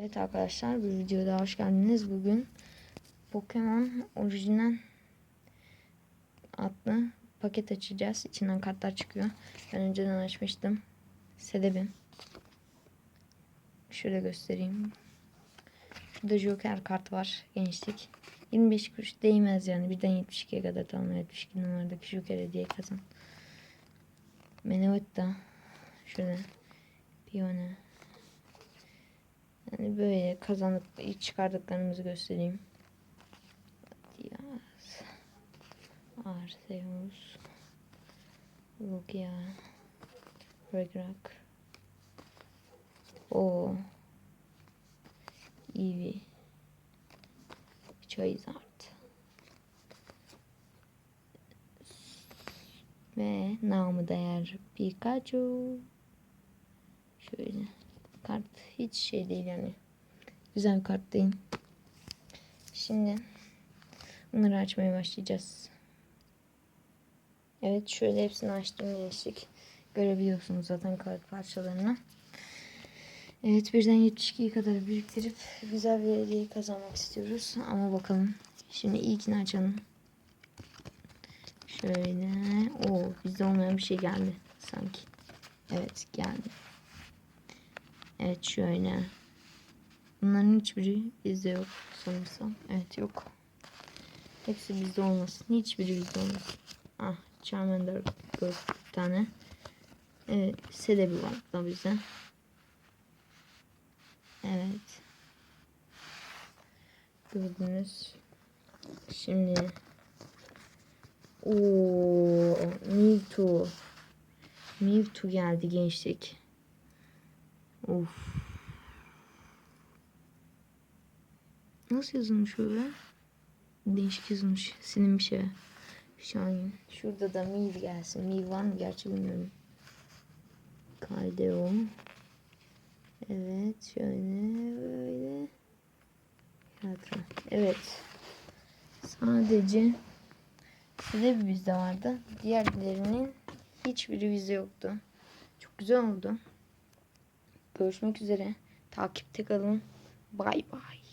Evet arkadaşlar bir videoya daha hoş geldiniz. Bugün Pokemon orijinal adlı paket açacağız. İçinden kartlar çıkıyor. Ben önceden açmıştım. Sedebim. Şöyle göstereyim. Şurada Joker kart var. Gençlik. 25 kuruş değmez yani. Birden 72'ye kadar tamam 72 numaradaki Joker hediye kazan. Menevetta. Şöyle. Piyone. Yani böyle kazanıp ilk çıkardıklarımızı göstereyim. Diaz. Arceus. Lugia. Regrak. O. Eevee. Charizard. Ve namı değer Pikachu. Şöyle. Kart hiç şey değil yani. Güzel bir kart değil. Şimdi bunları açmaya başlayacağız. Evet şöyle hepsini açtım gençlik. Görebiliyorsunuz zaten kart parçalarını. Evet birden 72'ye kadar biriktirip güzel bir hediye kazanmak istiyoruz. Ama bakalım. Şimdi ilkini açalım. Şöyle. o bizde olmayan bir şey geldi sanki. Evet geldi. Evet şöyle. Bunların hiçbiri bizde yok sanırsam. Evet yok. Hepsi bizde olmasın. Hiçbiri bizde olmasın. Ah Charmander bir tane. Evet Celebi var da bizde. Evet. Gördünüz. Şimdi o Mewtwo. Mewtwo geldi gençlik. Of. Nasıl yazılmış öyle? Değişik yazılmış. Silinmiş şey. Şahin. Şurada da Miv gelsin. Miv var mı? Gerçi bilmiyorum. Kaldeo. Evet. Şöyle böyle. Tiyatro. Evet. Sadece size bir bizde vardı. Diğerlerinin hiçbiri bizde yoktu. Çok güzel oldu. Görüşmek üzere. Takipte kalın. Bay bay.